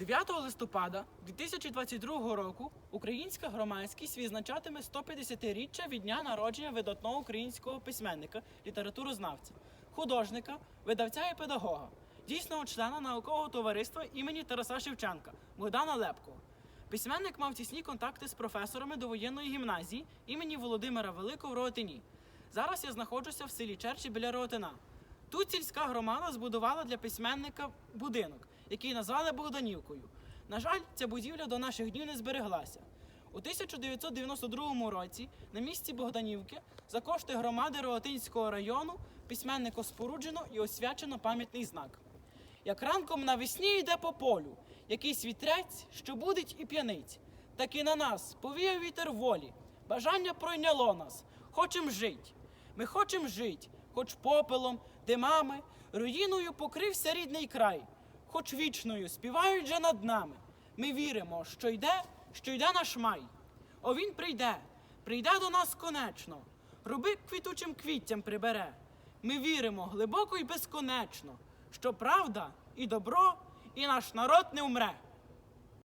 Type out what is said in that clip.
9 листопада 2022 року українська громадськість відзначатиме 150-річчя від дня народження видатного українського письменника, літературознавця, художника, видавця і педагога, дійсного члена наукового товариства імені Тараса Шевченка Богдана Лепкого. Письменник мав тісні контакти з професорами довоєнної гімназії імені Володимира Великого в Роготині. Зараз я знаходжуся в селі Черчі біля Роготина. Тут сільська громада збудувала для письменника будинок, який назвали Богданівкою. На жаль, ця будівля до наших днів не збереглася. У 1992 році на місці Богданівки за кошти громади Роготинського району письменнику споруджено і освячено пам'ятний знак. Як ранком навесні йде по полю, якийсь вітрець, що будить і п'янить, так і на нас повіяв вітер волі, бажання пройняло нас, хочем жить. Ми хочем жить, хоч попелом, димами, руїною покрився рідний край, хоч вічною співають же над нами. Ми віримо, що йде, що йде наш май. О він прийде, прийде до нас конечно, руби квітучим квіттям прибере. Ми віримо глибоко і безконечно, що правда і добро, і наш народ не умре.